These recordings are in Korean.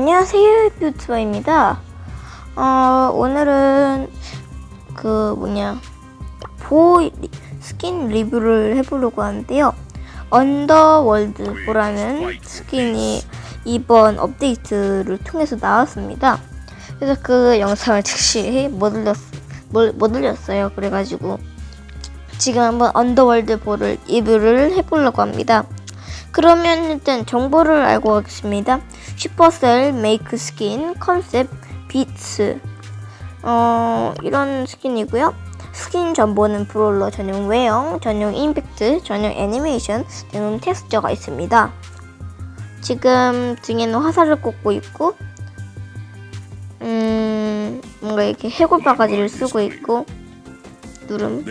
안녕하세요, 유튜버입니다. 어, 오늘은 그 뭐냐 보 리- 스킨 리뷰를 해보려고 하는데요. 언더월드 보라는 스킨이 이번 업데이트를 통해서 나왔습니다. 그래서 그 영상을 즉시 못 올렸 못, 못 올렸어요. 그래가지고 지금 한번 언더월드 보를 리뷰를 해보려고 합니다. 그러면 일단 정보를 알고 가겠습니다. 슈퍼셀 메이크 스킨 컨셉 비츠 어 이런 스킨이고요. 스킨 정보는 브롤러 전용 외형, 전용 임팩트, 전용 애니메이션, 전용 텍스처가 있습니다. 지금 등에는 화살을 꽂고 있고 음 뭔가 이렇게 해골 바가지를 쓰고 있고 누름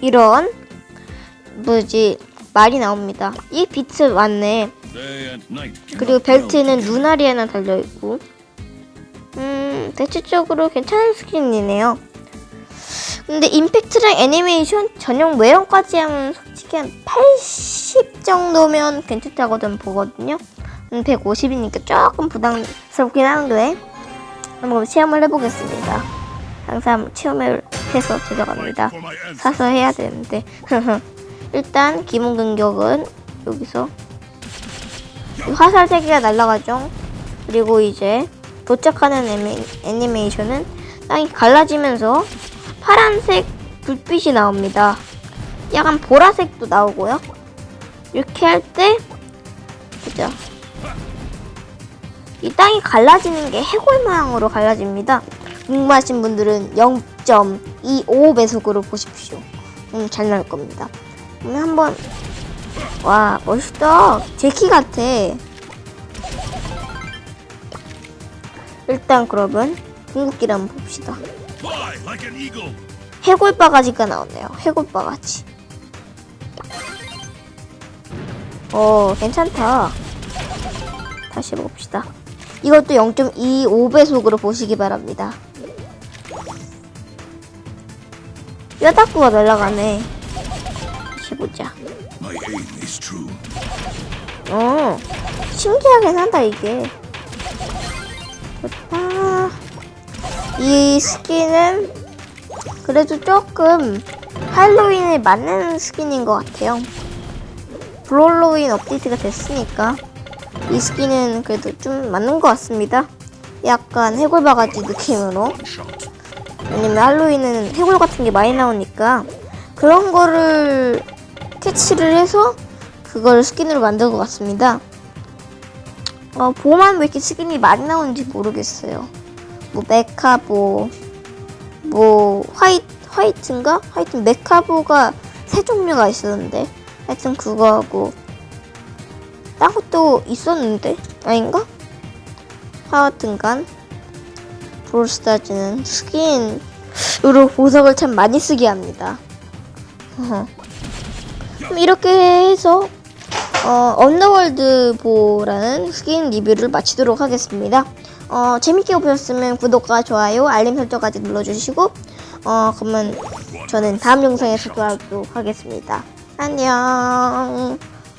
이런 뭐지 말이 나옵니다. 이 비트 맞네. 그리고 벨트는 하나 달려 있고. 음 대체적으로 괜찮은 스킨이네요. 근데 임팩트랑 애니메이션 전용 외형까지 하면 솔직히 한 80 정도면 괜찮다고 좀 보거든요. 음, 150이니까 조금 부담스럽긴 한데 한번 체험을 해보겠습니다. 항상 체험을 해서 들어갑니다. 사서 해야 되는데 일단 기본 공격은 여기서 이 화살 세 개가 날아가죠. 그리고 이제 도착하는 애니, 애니메이션은 땅이 갈라지면서 파란색 불빛이 나옵니다. 약간 보라색도 나오고요. 이렇게 할 때 보자. 이 땅이 갈라지는 게 해골 모양으로 갈라집니다. 궁금하신 분들은 0.25 배속으로 보십시오. 음, 잘 나올 겁니다. 그러면 한번 와 멋있다. 제키 같아. 일단 그러면 궁극기를 한번 봅시다. 해골 바가지가 나오네요. 해골 바가지. 어 괜찮다. 다시 봅시다. 이것도 0.25배속으로 보시기 바랍니다. 뼈다구가 날아가네. 다시 보자. 어, 신기하긴 하다, 이게. 좋다. 이 스킨은 그래도 조금 할로윈에 맞는 스킨인 것 같아요. 브롤로윈 업데이트가 됐으니까 이 스킨은 그래도 좀 맞는 것 같습니다. 약간 해골 바가지 느낌으로. 왜냐면 할로윈은 해골 같은 게 많이 나오니까 그런 거를 캐치를 해서 그걸 스킨으로 만든 것 같습니다. 어, 보만 왜 이렇게 스킨이 많이 나오는지 모르겠어요. 뭐 메카보, 뭐 화이 화이트인가? 하여튼 메카보가 세 종류가 있었는데 하여튼 그거하고 딴 것도 있었는데 아닌가? 하여튼간 브롤스타즈는 스킨으로 보석을 참 많이 쓰게 합니다. 그럼 이렇게 해서 어, 언더월드 보라는 스킨 리뷰를 마치도록 하겠습니다. 어, 재밌게 보셨으면 구독과 좋아요, 알림 설정까지 눌러주시고 어, 그러면 저는 다음 영상에서 돌아오도록 하겠습니다. 안녕.